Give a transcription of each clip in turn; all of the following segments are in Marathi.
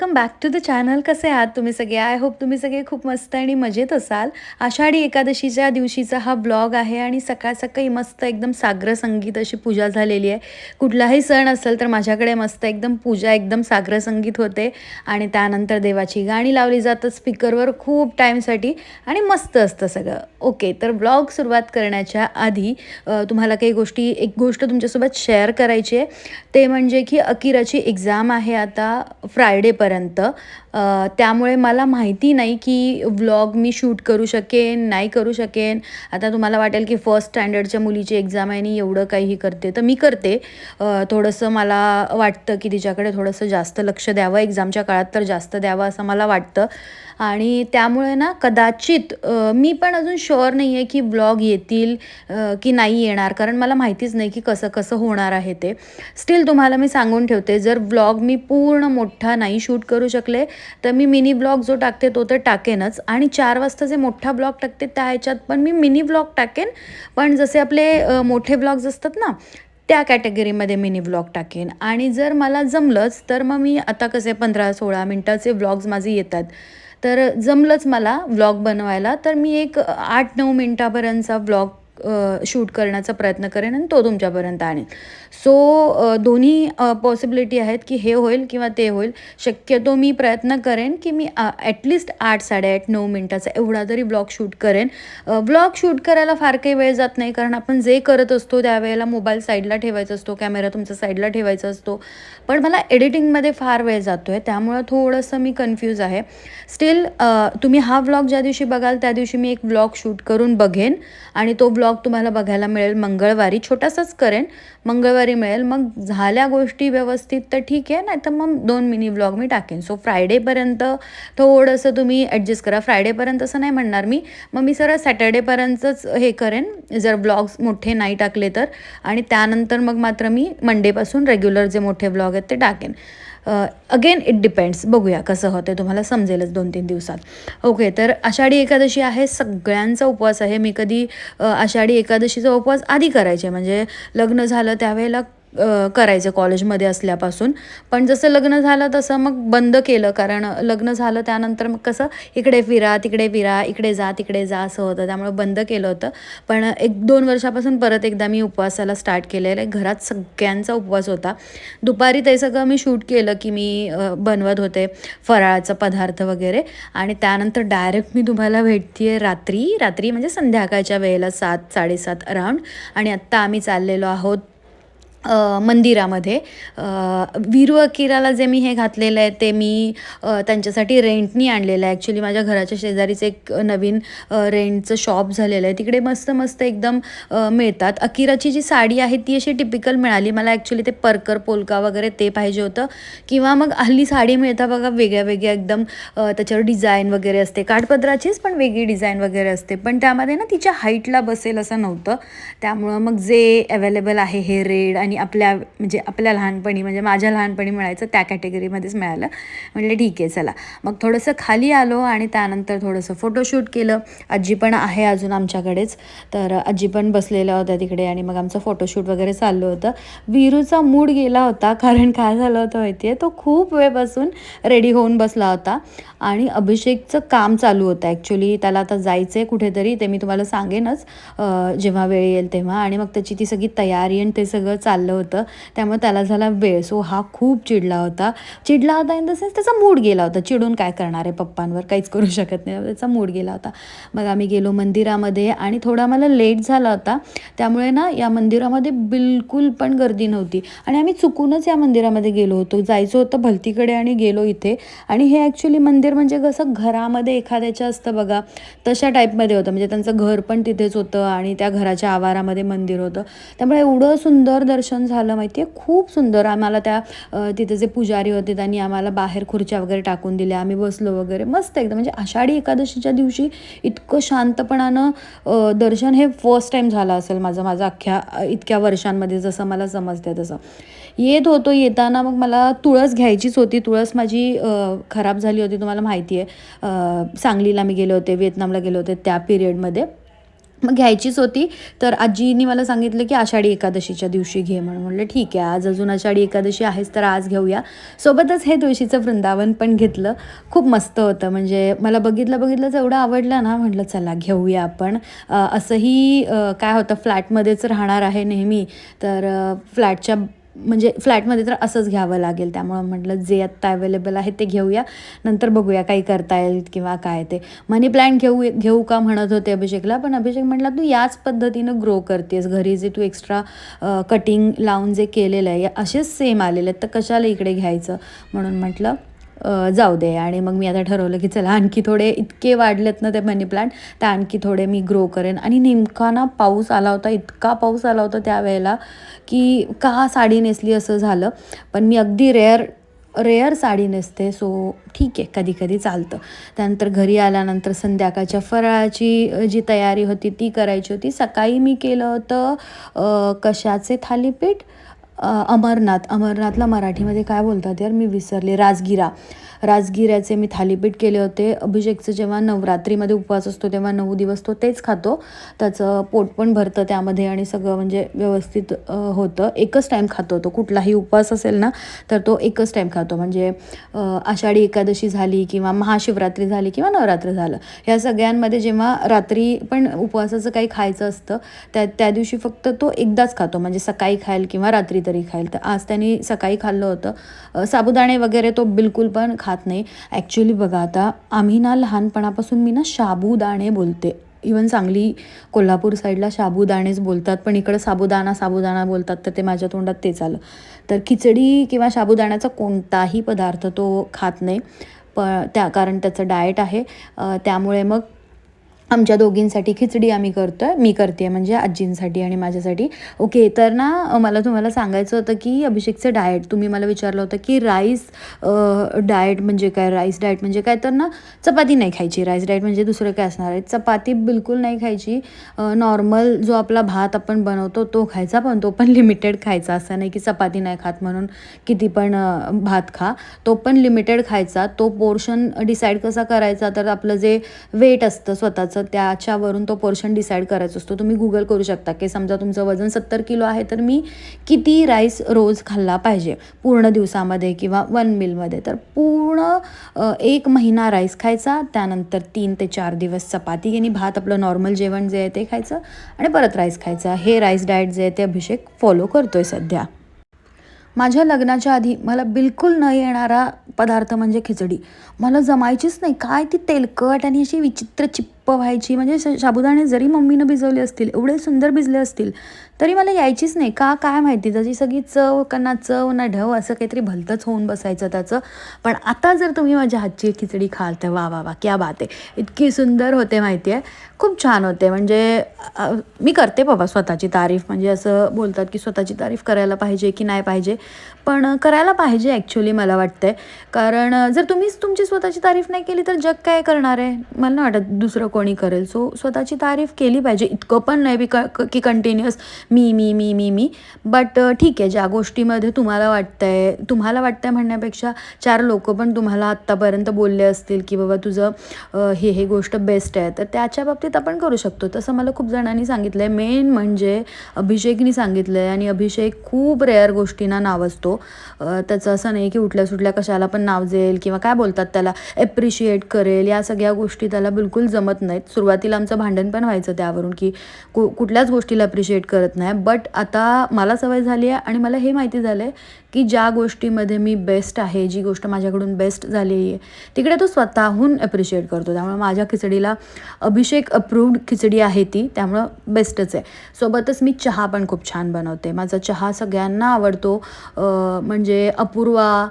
welcome back to the channel कसे आहात तुम्ही सगळे? आय होप तुम्ही सगळे खूप मस्त आणि मजेत असाल. आषाढी एकादशीच्या दिवशीचा हा ब्लॉग आहे आणि सकाळ सकाळी मस्त एकदम साग्र संगीत अशी पूजा झालेली आहे. कुठलाही सण असेल तर माझ्याकडे मस्त एकदम पूजा एकदम साग्र संगीत होते. आणि त्यानंतर देवाची गाणी लावली जातात स्पीकरवर खूप टाईमसाठी आणि मस्त असतं सगळं. ओके तर ब्लॉग सुरुवात करण्याच्या आधी तुम्हाला काही गोष्टी एक गोष्ट तुमच्यासोबत शेअर करायची आहे. ते म्हणजे की अकिराची एक्झाम आहे आता फ्रायडेपर्यंत झाल्यानंतर त्यामुळे मला माहिती नाही की व्लॉग मी शूट करू शकेन नाही करू शकेन. आता तुम्हाला वाटेल की फर्स्ट स्टँडर्डच्या मुलीची एक्झाम आहे आणि एवढं काहीही करते. तर मी करते. थोडंसं मला वाटतं की तिच्याकडे थोडंसं जास्त लक्ष द्यावं. एक्झामच्या काळात तर जास्त द्यावं असं मला वाटतं. आणि त्यामुळे ना कदाचित मी पण अजून शुअर नाही आहे की ब्लॉग येतील की नाही येणार. कारण मला माहितीच नाही की कसं कसं होणार आहे ते. स्टील तुम्हाला मी सांगून ठेवते जर ब्लॉग मी पूर्ण मोठा नाही शूट करू शकले तर मी मिनी ब्लॉग जो टाकते तो तर टाकेनच. आणि चार वाजता जे मोठा ब्लॉग टाकते त्या ह्याच्यात पण मी मिनी ब्लॉग टाकेन. पण जसे आपले मोठे ब्लॉग्स असतात ना त्या कॅटेगरीमध्ये मिनी ब्लॉग टाकेन. आणि जर मला जमलंच तर मग मी आता कसे पंधरा सोळा मिनटाचे ब्लॉग्स माझे येतात. तर जमलंच मला व्लॉग बनवायला. तर मी एक आठ नऊ मिनटापर्यंतचा व्लॉग शूट करण्याचा प्रयत्न करेन आणि तो तुमच्यापर्यंत आणेन सो दोन्ही पॉसिबिलिटी आहेत की हे होईल किंवा ते होईल. शक्यतो मी प्रयत्न करेन की मी ॲटलिस्ट आठ साडेआठ नऊ मिनटाचा एवढा तरी ब्लॉग शूट करेन. ब्लॉग शूट करायला फार काही वेळ जात नाही कारण आपण जे करत असतो त्यावेळेला मोबाईल साईडला ठेवायचा असतो कॅमेरा तुमचा साईडला ठेवायचा असतो. पण मला एडिटिंगमध्ये फार वेळ जातो आहे त्यामुळं थोडंसं मी कन्फ्यूज आहे. स्टील तुम्ही हा व्लॉग ज्या दिवशी बघाल त्या दिवशी मी एक व्लॉग शूट करून बघेन आणि तो ब्लॉग तुम्हाला बघायला मिळेल मंगळवारी. छोटासाच करेन. मंगळवारी मिळेल. मग झाल्या गोष्टी व्यवस्थित तर ठीक आहे. नाही तर मग दोन मिनी व्लॉग मी टाकेन. सो फ्रायडेपर्यंत थोडंसं तुम्ही ॲडजस्ट करा. फ्रायडेपर्यंत असं नाही म्हणणार मी. मग मी सरळ सॅटर्डेपर्यंतच हे करेन. जर ब्लॉग्स मोठे नाही टाकले तर. आणि त्यानंतर मग मात्र मी मंडेपासून रेग्युलर जे मोठे ब्लॉग आहेत ते टाकेन. अगेन इट डिपेंड्स बघूया कसं होतं तुम्हाला समजेलच दोन तीन दिवसात. ओके तर आषाढी एकादशी आहे. सगळ्यांचा उपवास आहे. मी कधी आषाढी एकादशीचा उपवास आधी करायचे. म्हणजे लग्न झालं त्यावेळेला करायचं कॉलेजमध्ये असल्यापासून. पण जसं लग्न झालं तसं मग बंद केलं. कारण लग्न झालं त्यानंतर मग कसं इकडे फिरा तिकडे फिरा इकडे जा तिकडे जा असं होतं. त्यामुळे बंद केलं होतं. पण एक दोन वर्षापासून परत एकदा मी उपवासाला स्टार्ट केलेलं आहे घरात सगळ्यांचा उपवास होता. दुपारी ते सगळं मी शूट केलं की मी बनवत होते फराळाचा पदार्थ वगैरे. आणि त्यानंतर डायरेक्ट मी तुम्हाला भेटते आहे रात्री. रात्री म्हणजे संध्याकाळच्या वेळेला सात साडेसात अराउंड आणि आत्ता आम्ही चाललेलो आहोत मंदिरामध्ये. विरु अकिराला जे मी हे घातलेलं आहे ते मी त्यांच्यासाठी रेंटनी आणलेलं आहे. ॲक्च्युली माझ्या घराच्या शेजारीच एक नवीन रेंटचं शॉप झालेलं आहे. तिकडे मस्त मस्त एकदम मिळतात. अकिराची जी साडी आहे ती अशी टिपिकल मिळाली. मला ॲक्च्युली ते परकर पोलका वगैरे ते पाहिजे होतं. किंवा मग हल्ली साडी मिळतात बघा वेगळ्या वेगळ्या एकदम त्याच्यावर डिझाईन वगैरे असते. काठपदराचीच पण वेगळी डिझाईन वगैरे असते. पण त्यामध्ये ना तिच्या हाईटला बसेल असं नव्हतं. त्यामुळं मग जे अवेलेबल आहे हे रेड आणि आपल्या म्हणजे आपल्या लहानपणी म्हणजे माझ्या लहानपणी मिळायचं त्या कॅटेगरीमध्येच मिळालं. म्हटलं ठीक आहे चला. मग थोडंसं खाली आलो आणि त्यानंतर थोडंसं फोटोशूट केलं. आजी पण आहे अजून आमच्याकडेच. तर आजी पण बसलेल्या होत्या तिकडे आणि मग आमचं फोटोशूट वगैरे चाललं होतं. विरूचा मूड गेला होता कारण काय झालं होतं माहिती आहे तो खूप वेळपासून रेडी होऊन बसला होता आणि अभिषेकचं काम चालू होतं ॲक्च्युली त्याला आता जायचं आहे कुठेतरी ते मी तुम्हाला सांगेनच जेव्हा वेळ येईल तेव्हा. आणि मग त्याची ती सगळी तयारी आणि ते सगळं चाल चाललं होतं. त्यामुळे त्याला झाला वेळ. सो हा खूप चिडला होता. चिडला होता इन द सेन्स त्याचा मूड गेला होता. चिडून काय करणार आहे पप्पांवर? काहीच करू शकत नाही. त्याचा मूड गेला होता. मग आम्ही गेलो मंदिरामध्ये आणि थोडा मला लेट झाला होता. त्यामुळे ना या मंदिरामध्ये बिलकुल पण गर्दी नव्हती. आणि आम्ही चुकूनच या मंदिरामध्ये गेलो होतो. जायचं होतं भलतीकडे आणि गेलो इथे. आणि हे ॲक्च्युली मंदिर म्हणजे कसं घरामध्ये एखाद्याच्या असतं बघा. तशा टाईपमध्ये होतं. म्हणजे त्यांचं घर पण तिथेच होतं आणि त्या घराच्या आवारामध्ये मंदिर होतं. त्यामुळे एवढं सुंदर दर्शन दर्शन झालं माहिती आहे खूप सुंदर. आम्हाला त्या तिथे जे पुजारी होते त्यांनी आम्हाला बाहेर खुर्च्या वगैरे टाकून दिल्या. आम्ही बसलो वगैरे. मस्त एकदम. म्हणजे आषाढी एकादशीच्या दिवशी इतकं शांतपणानं दर्शन हे फर्स्ट टाईम झालं असेल माझं. माझं अख्ख्या इतक्या वर्षांमध्ये जसं मला समजते तसं. येत होतो. येताना मग मला तुळस घ्यायचीच होती. तुळस माझी खराब झाली होती. तुम्हाला माहिती आहे सांगलीला मी गेले होते. व्हिएतनामला गेले होते त्या पिरियडमध्ये मग घ्यायचीच होती. तर आजीनी मला सांगितलं की आषाढी एकादशीच्या दिवशी घे म्हणून. म्हटलं ठीक आहे आज अजून आषाढी एकादशी आहेच तर आज घेऊया. सोबतच हे तुळशीचं वृंदावन पण घेतलं. खूप मस्त होतं. म्हणजे मला बघितलं बघितलंच एवढं आवडलं ना. म्हटलं चला घेऊया आपण. असंही काय होतं फ्लॅटमध्येच राहणार आहे नेहमी. तर फ्लॅटच्या म्हणजे फ्लॅटमध्ये तर असंच घ्यावं लागेल. त्यामुळं म्हटलं जे आत्ता अवेलेबल आहे ते घेऊया. नंतर बघूया काही करता येईल किंवा काय ते. मनी प्लॅन्ट घेऊ घेऊ का म्हणत होते अभिषेकला. पण अभिषेक म्हटला तू याच पद्धतीनं ग्रो करतेस. घरी जे तू एक्स्ट्रा कटिंग लावून जे केलेलं आहे असेच सेम आलेले आहेत. तर कशाला इकडे घ्यायचं? म्हणून म्हटलं जाऊ दे. आणि मग मी आता ठरवलं की चला आणखी थोडे इतके वाढलेत ना ते मनी प्लांट तर आणखी थोडे मी ग्रो करेन. आणि नेमका ना पाऊस आला होता इतका पाऊस आला होता त्यावेळेला की का साडी नेसली असं झालं. पण मी अगदी रेअर रेअर साडी नेसते सो ठीक आहे कधी कधी चालतं. त्यानंतर घरी आल्यानंतर संध्याकाळच्या फराळाची जी तयारी होती ती करायची होती. सकाळी मी केलं होतं कशाचे थालीपीठ अमरनाथ अमरनाथला मराठीमध्ये काय बोलतात यार? मी विसरले. राजगिरा. राजगिऱ्याचे मी थालीपीठ केले होते. अभिषेकचं जेव्हा नवरात्रीमध्ये उपवास असतो तेव्हा नऊ दिवस तो तेच खातो. त्याचं पोट पण भरतं त्यामध्ये आणि सगळं म्हणजे व्यवस्थित होतं. एकच टाईम खातो तो. कुठलाही उपवास असेल ना तर तो एकच टाईम खातो. म्हणजे आषाढी एकादशी झाली किंवा महाशिवरात्री झाली किंवा नवरात्र झालं ह्या सगळ्यांमध्ये जेव्हा रात्री पण उपवासाचं काही खायचं असतं त्या त्या दिवशी फक्त तो एकदाच खातो. म्हणजे सकाळी खायल किंवा रात्री तरी खाईल. तर आज त्यांनी सकाळी खाल्लं होतं. साबुदाणे वगैरे तो बिलकुल पण खात नाही. ॲक्च्युली बघा आता आम्ही ना लहानपणापासून मी ना साबुदाणे बोलते. इवन सांगली कोल्हापूर साईडला साबुदाणेच बोलतात. पण इकडं साबुदाणा साबुदाणा बोलतात. तर ते माझ्या तोंडात तेच आलं. तर खिचडी किंवा साबुदाण्याचा कोणताही पदार्थ तो खात नाही. प त्या कारण त्याचं डाएट आहे. त्यामुळे मग आमच्या दोघींसाठी खिचडी आम्ही करतो आहे मी करते आहे म्हणजे आजींसाठी आणि माझ्यासाठी. ओके तर ना मला तुम्हाला सांगायचं होतं की अभिषेकचं डाएट तुम्ही मला विचारलं होतं की राईस डाएट म्हणजे काय? राईस डाएट म्हणजे काय? तर ना चपाती नाही खायची. राईस डाएट म्हणजे दुसरं काय असणार आहे? चपाती बिलकुल नाही खायची. नॉर्मल जो आपला भात आपण बनवतो तो खायचा पण तो पण लिमिटेड खायचा. असं नाही की चपाती नाही खात म्हणून किती पण भात खा. तो पण लिमिटेड खायचा. तो पोर्शन डिसाईड कसा करायचा? तर आपलं जे वेट असतं स्वतःचं त्याच्यावरून तो पोर्शन डिसाईड करायचा असतो. तुम्ही गुगल करू शकता की समजा तुमचं वजन सत्तर किलो आहे तर मी किती राईस रोज खाल्ला पाहिजे? पूर्ण दिवसामध्ये किंवा वन मिलमध्ये तर पूर्ण एक महिना राईस खायचा त्यानंतर तीन ते चार दिवस चपाती आणि भात आपलं नॉर्मल जेवण जे आहे ते खायचं आणि परत राईस खायचं. हे राईस डाएट जे आहे ते अभिषेक फॉलो करतोय सध्या. माझ्या लग्नाच्या आधी मला बिलकुल न येणारा पदार्थ म्हणजे खिचडी. मला जमायचीच नाही. काय ती तेलकट आणि अशी विचित्र चिप गप्प व्हायची म्हणजे श- साबुदाणे जरी मम्मीनं भिजवले असतील एवढे सुंदर भिजले असतील तरी मला यायचीच नाही. का काय माहिती? त्याची सगळी चव का ना चव ना ढव असं काहीतरी भलतंच होऊन बसायचं त्याचं. पण आता जर तुम्ही माझ्या हातची खिचडी खाल तर वा वा वा क्या बात आहे. इतकी सुंदर होते माहिती आहे. खूप छान होते. म्हणजे मी करते बाबा स्वतःची तारीफ. म्हणजे असं बोलतात की स्वतःची तारीफ करायला पाहिजे की नाही पाहिजे. पण करायला पाहिजे ॲक्च्युली मला वाटतंय. कारण जर तुम्हीच तुमची स्वतःची तारीफ नाही केली तर जग काय करणार आहे? मला नाही वाटत दुसरं कोण करेल. सो स्वतःची तारीफ केली पाहिजे. इतकं पण नाही बी क की continuous me me me me me. But ठीक आहे ज्या गोष्टीमध्ये तुम्हाला वाटतंय तुम्हाला वाटतंय म्हणण्यापेक्षा चार लोक पण तुम्हाला आत्तापर्यंत बोलले असतील की बाबा तुझं हे हे गोष्ट बेस्ट आहे. तर त्याच्या बाबतीत आपण करू शकतो. तसं मला खूप जणांनी सांगितलं आहे मेन म्हणजे अभिषेकनी सांगितलं आहे आणि अभिषेक खूप रेअर गोष्टींना नावजतो असतो. त्याचं असं नाही की उठल्या सुटल्या कशाला पण नाव जाईल किंवा काय बोलतात त्याला एप्रिशिएट करेल. या सगळ्या गोष्टी त्याला बिलकुल जमत नाहीत. सुरुवातीला आमचं भांडण पण व्हायचं त्यावरून की कु कुठल्याच गोष्टीला अप्रिशिएट करत नाही. बट आता मला सवय झाली आहे आणि मला हे माहिती झालं आहे की ज्या गोष्टीमध्ये मी बेस्ट आहे जी गोष्ट माझ्याकडून बेस्ट झालेली आहे तिकडे तो स्वतःहून अप्रिशिएट करतो. त्यामुळे माझ्या खिचडीला अभिषेक अप्रूव्ड खिचडी आहे ती त्यामुळं बेस्टच आहे. सोबतच मी चहा पण खूप छान बनवते. माझा चहा सगळ्यांना आवडतो. म्हणजे अपूर्वा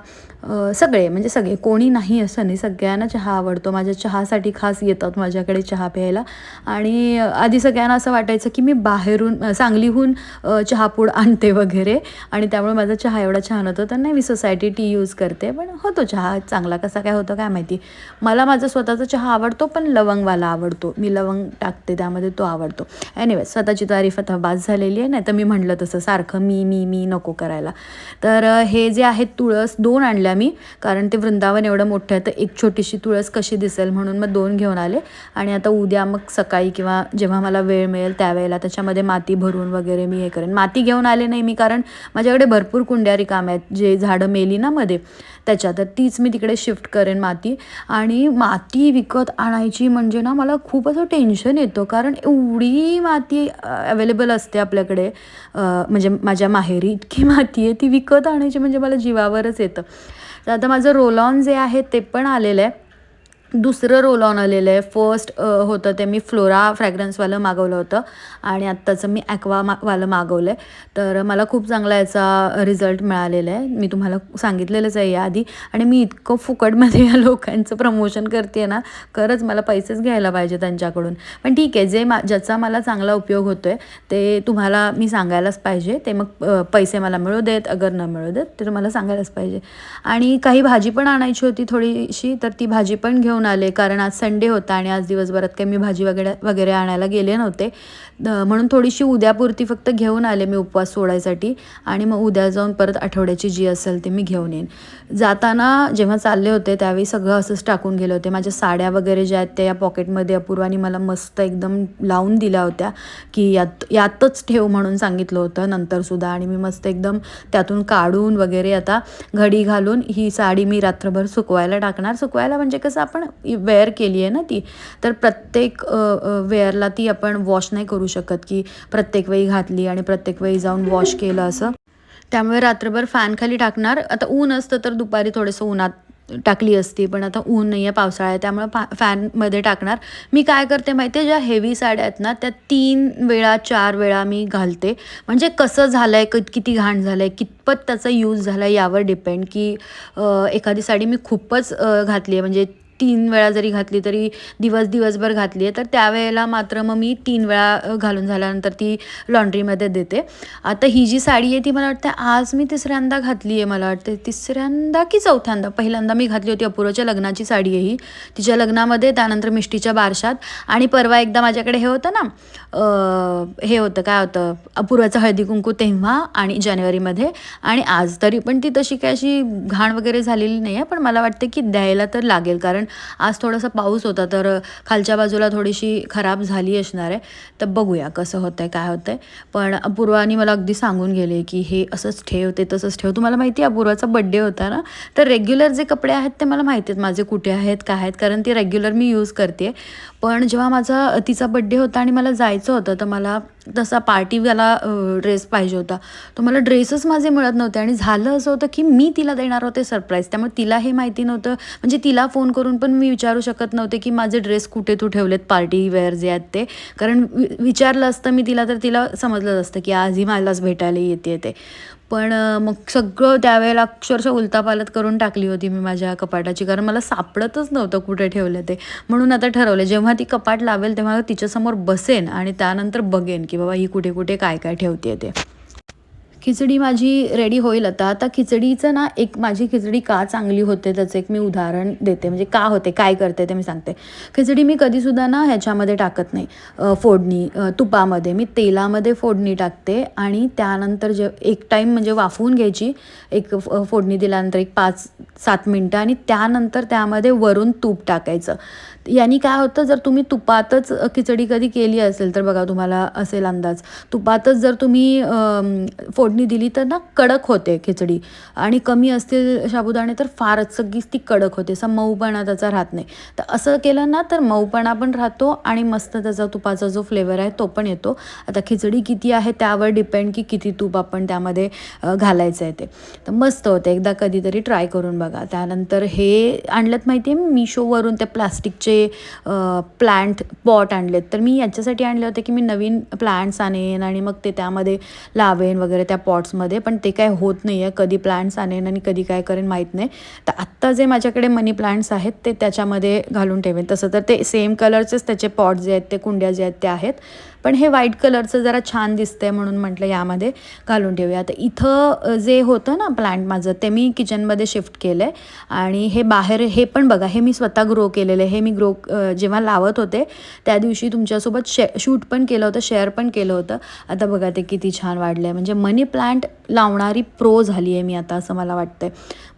सगळे म्हणजे सगळे कोणी नाही असं नाही सगळ्यांना चहा आवडतो. माझ्या चहासाठी खास येतात माझ्याकडे चहा प्यायला. आणि आधी सगळ्यांना असं वाटायचं की मी बाहेरून सांगलीहून चहापूड आणते वगैरे. आणि त्यामुळे माझा चहा एवढा छान होतो. तर नाही मी सोसायटी टी यूज करते पण होतो चहा. चांगला कसा काय होतो काय माहिती. मला माझा स्वतःचा चहा आवडतो पण लवंगवाला आवडतो. मी लवंग टाकते त्यामध्ये तो आवडतो. एनिवे स्वतःची तारीफ आता बाज झालेली आहे नाही तर मी म्हटलं तसं सारखं मी मी मी नको करायला. तर हे जे आहेत तुळस दोन आणल्या मी कारण ते वृंदावन एवढं मोठं आहे तर एक छोटीशी तुळस कशी दिसेल म्हणून मग दोन घेऊन आले. आणि आता उद्या मग सकाळी किंवा जेव्हा मला वेळ मिळेल त्यावेळेला त्याच्यामध्ये माती भरून वगैरे मी हे करेन. माती घेऊन आले नाही मी कारण माझ्याकडे भरपूर कुंड्या रिका आहेत जे झाडं मेली ना मध्ये त्याच्या तर तीच मी तिकडे शिफ्ट करेन माती. आणि माती विकत आणायची म्हणजे ना मला खूप असं टेन्शन येतं. कारण एवढी माती अवेलेबल असते आपल्याकडे. म्हणजे माझ्या माहेरी इतकी माती आहे ती विकत आणायची म्हणजे मला जीवावरच येतं. तर आता माझं रोलॉन जे आहे ते पण आलेलं आहे. दुसरं रोल ऑन आलेलं आहे. फर्स्ट होतं ते मी फ्लोरा फ्रॅग्रन्सवालं मागवलं होतं आणि आत्ताचं मी ॲक्वा वालं मागवलं आहे तर मला खूप चांगला याचा रिझल्ट मिळालेला आहे. मी तुम्हाला सांगितलेलंच आहे याआधी. आणि मी इतकं फुकटमध्ये या लोकांचं प्रमोशन करते ना खरंच मला पैसेच घ्यायला पाहिजे त्यांच्याकडून. पण ठीक आहे जे मा ज्याचा मला चांगला उपयोग होतो आहे ते तुम्हाला मी सांगायलाच पाहिजे. ते मग पैसे मला मिळू देत अगर न मिळू देत ते तुम्हाला सांगायलाच पाहिजे. आणि काही भाजी पण आणायची होती थोडीशी तर ती भाजी पण घेऊन आले कारण आज संडे होता आणि आज दिवसभरात काही मी भाजी वगैरे वगैरे आणायला गेले नव्हते. म्हणून थोडीशी उद्यापुरती फक्त घेऊन आले मी उपवास सोडायसाठी आणि मग उद्या जाऊन परत आठवड्याची जी असेल ते मी घेऊन येईन. जाताना जेव्हा चालले होते त्यावेळी सगळं असंच टाकून गेले होते. माझ्या साड्या वगैरे ज्या आहेत त्या या पॉकेटमध्ये अपूर्वानी मला मस्त एकदम लावून दिल्या होत्या की यात यातच ठेव म्हणून सांगितलं होतं नंतरसुद्धा आणि मी मस्त एकदम त्यातून काढून वगैरे आता घडी घालून ही साडी मी रात्रभर सुकवायला टाकणार. सुकवायला म्हणजे कसं आपण वेअर केली आहे ना ती तर प्रत्येक वेअरला ती आपण वॉश नाही करू शकत की प्रत्येक वेळी घातली आणि प्रत्येक वेळी जाऊन वॉश केलं असं. त्यामुळे रात्रभर फॅन खाली टाकणार. आता ऊन असतं तर दुपारी थोडंसं उन्हात टाकली असती पण आता ऊन नाही आहे पावसाळा आहे त्यामुळे फॅनमध्ये टाकणार. मी काय करते माहिती आहे ज्या हेवी साड्या आहेत ना त्या तीन वेळा चार वेळा मी घालते. म्हणजे कसं झालं आहे किती घाण झालं आहे कितपत त्याचा यूज झाला आहे यावर डिपेंड की एखादी साडी मी खूपच घातली आहे. म्हणजे तीन वेळा जरी घातली तरी दिवस दिवसभर घातली आहे तर त्यावेळेला मात्र मग मी तीन वेळा घालून झाल्यानंतर ती लॉन्ड्रीमध्ये देते. आता ही जी साडी आहे ती मला वाटतं आज मी तिसऱ्यांदा घातली आहे मला वाटते तिसऱ्यांदा की चौथ्यांदा? पहिल्यांदा मी घातली होती अपूर्वच्या लग्नाची साडी आहे ही. तिच्या लग्नामध्ये त्यानंतर मिष्टीच्या बारशात आणि परवा एकदा माझ्याकडे हे होतं ना हे होतं काय होतं अपूर्वाचं हळदी कुंकू तेव्हा आणि जानेवारीमध्ये आणि आज तरी पण ती तशी काय अशी घाण वगैरे झालेली नाही आहे पण मला वाटते की द्यायला तर लागेल कारण आज थोडासा पाऊस होता तर खालच्या बाजूला थोडीशी खराब झाली असणार आहे. तर बघूया कसं होतं आहे काय होतं आहे पण अपूर्वानी मला अगदी सांगून गेले की हे असंच ठेव ते तसंच ठेव. तुम्हाला माहिती आहे अपूर्वाचा बड्डे होता ना. तर रेग्युलर जे कपडे आहेत ते मला माहिती आहेत माझे कुठे आहेत काय आहेत कारण ते रेग्युलर मी यूज करते पण जेव्हा माझा तिचा बड्डे होता आणि मला जायचं होतं तर मला तसा पार्टीवाला ड्रेस पाहिजे होता. तो मला ड्रेसच माझे मिळत नव्हते आणि झालं असं होतं की मी तिला देणार होते सरप्राईज त्यामुळे तिला हे माहिती नव्हतं. म्हणजे तिला फोन करून पण मी विचारू शकत नव्हते की माझे ड्रेस कुठे तू ठेवलेत पार्टी वेअर जे आहेत ते. कारण वि- विचारलं असतं मी तिला तर तिला समजलंच असतं की आजही मलाच भेटायला येते ते. पण मग सगळं त्यावेळेला अक्षरशः उलतापालत करून टाकली होती मी माझ्या कपाटाची. कारण मला सापडतच नव्हतं कुठे ठेवलं ते. म्हणून आता ठरवलं जेव्हा ती कपाट लावेल तेव्हा तिच्यासमोर बसेन आणि त्यानंतर बघेन की बाबा ही कुठे कुठे काय काय ठेवते ते. खिचडी माझी रेडी होईल आता. आता खिचडीचं ना एक माझी खिचडी का चांगली होते त्याचं एक मी उदाहरण देते. म्हणजे का होते काय करते ते मी सांगते. खिचडी मी कधीसुद्धा ना ह्याच्यामध्ये टाकत नाही. फोडणी तुपामध्ये. मी तेलामध्ये फोडणी टाकते आणि त्यानंतर जे एक टाईम म्हणजे वाफवून घ्यायची. एक फ- फोडणी दिल्यानंतर एक पाच सात मिनटं आणि त्यानंतर त्यामध्ये वरून तूप टाकायचं. यांनी काय होतं जर तुम्ही तुपातच खिचडी कधी केली असेल तर बघा तुम्हाला असेल अंदाज. तुपातच जर तुम्ही फोडणी फोडणी दिली तर ना कडक होते खिचडी. आणि कमी असतील साबुदाणे तर फारच सगळीच ती कडक होते. असा मऊपणा त्याचा राहत नाही. तर असं केलं ना तर मऊपणा पण राहतो आणि मस्त त्याचा तुपाचा जो फ्लेवर आहे तो पण येतो. आता खिचडी किती आहे त्यावर डिपेंड की किती तूप आपण त्यामध्ये घालायचं आहे ते. तर मस्त होते. एकदा कधीतरी ट्राय करून बघा. त्यानंतर हे आणलेत माहिती आहे मिशोवरून ते प्लास्टिकचे प्लांट पॉट आणलेत. तर मी याच्यासाठी आणले होते की मी नवीन प्लांट्स आणेन आणि मग ते त्यामध्ये लावेन वगैरे. त्या पॉट्समध्ये पण ते काय होत नाही आहे कधी प्लांट्स आणेन आणि कधी काय करेन माहीत नाही. तर आत्ता जे माझ्याकडे मनी प्लांट्स आहेत ते त्याच्यामध्ये घालून ठेवेन. तसं तर ते सेम कलरचेच त्याचे पॉट्स जे आहेत ते कुंड्या जे आहेत ते आहेत. पण हे व्हाईट कलरचं जरा छान दिसतंय म्हणून म्हटलं यामध्ये घालून ठेवूया. तर इथं जे होतं ना प्लांट माझं ते मी किचनमध्ये शिफ्ट केलं आहे आणि हे बाहेर हे पण बघा हे मी स्वतः ग्रो केलेलं आहे. हे मी ग्रो जेव्हा लावत होते त्या दिवशी तुमच्यासोबत शे शूट पण केलं होतं शेअर पण केलं होतं. आता बघा ते किती छान वाढलं आहे म्हणजे मनी प्लांट लावणारी प्रो झाली आहे मी आता असं मला वाटतंय.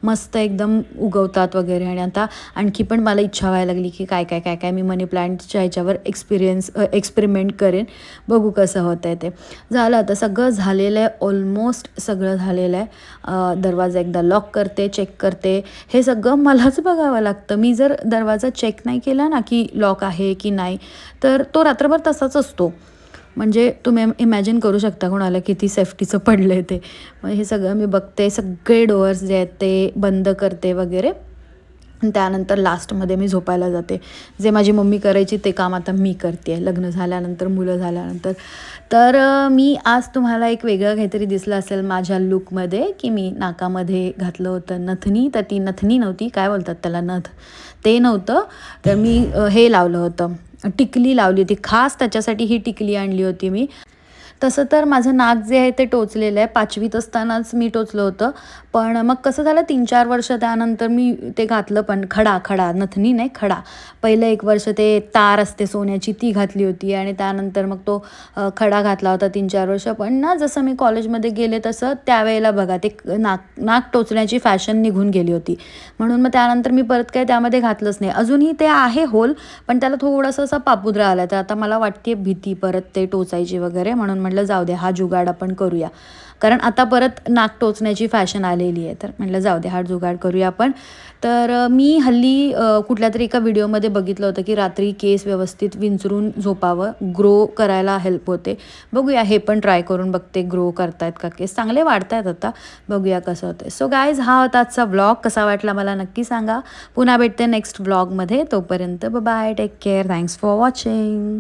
मस्त एकदम उगवतात वगैरे आणि आता आणखी पण मला इच्छा व्हायला लागली की काय काय काय काय मी मनी प्लांटच्या ह्याच्यावर एक्सपिरियन्स एक्सपेरिमेंट करेन. बघू कसं होतं आहे ते. झालं आता सगळं झालेलं आहे ऑलमोस्ट सगळं झालेलं आहे. दरवाजा एकदा लॉक करते चेक करते. हे सगळं मलाच बघावं लागतं. मी जर दरवाजा चेक नाही केला ना की लॉक आहे की नाही तर तो रात्रभर तसाच असतो. म्हणजे तुम्ही इमॅजिन करू शकता कोणाला किती सेफ्टीचं पडलं आहे ते. मग हे सगळं मी बघते सगळे डोअर्स जे आहेत ते बंद करते वगैरे. त्यानंतर लास्टमध्ये मी झोपायला जाते. जे माझी मम्मी करायची ते काम आता मी करते. आहे लग्न झाल्यानंतर मुलं झाल्यानंतर. तर मी आज तुम्हाला एक वेगळं काहीतरी दिसलं असेल माझ्या लुकमध्ये की मी नाकामध्ये घातलं होतं नथनी. तर ती नथनी नव्हती. काय बोलतात त्याला? नथ. ते नव्हतं. तर मी हे लावलं होतं. टिकली लावली होती. खास त्याच्यासाठी ही टिकली आणली होती मी. तसं तर माझं नाक जे आहे ते टोचलेलं आहे. पाचवीत असतानाच मी टोचलं होतं. पण मग कसं झालं तीन चार वर्ष त्यानंतर मी ते घातलं पण खडा खडा नथनी नाही खडा. पहिलं एक वर्ष ते तार असते सोन्याची ती घातली होती आणि त्यानंतर मग तो खडा घातला होता तीन चार वर्ष. पण ना जसं मी कॉलेजमध्ये गेले तसं त्यावेळेला बघा ते नाक नाक टोचण्याची फॅशन निघून गेली होती. म्हणून मग त्यानंतर मी परत काय त्यामध्ये घातलंच नाही. अजूनही ते आहे होल पण त्याला थोडंसं असा पापुद्रा आला तर आता मला वाटते भीती परत ते टोचायची वगैरे म्हणून म्हटलं जाऊ दे हा जुगाड आपण करूया. कारण आता परत नाक टोचण्याची फॅशन आलेली आहे. तर म्हटलं जाऊ दे हा जुगाड करूया आपण. तर मी हल्ली कुठल्या तरी एका व्हिडिओमध्ये बघितलं होतं की रात्री केस व्यवस्थित विंचरून झोपावं ग्रो करायला हेल्प होते. बघूया हे पण ट्राय करून बघते ग्रो करतायत का केस. चांगले वाढतायत आता. बघूया कसं होतं सो गायज हा होता आजचा ब्लॉग कसा वाटला मला नक्की सांगा. पुन्हा भेटते नेक्स्ट व्लॉगमध्ये तोपर्यंत bye take care thanks for watching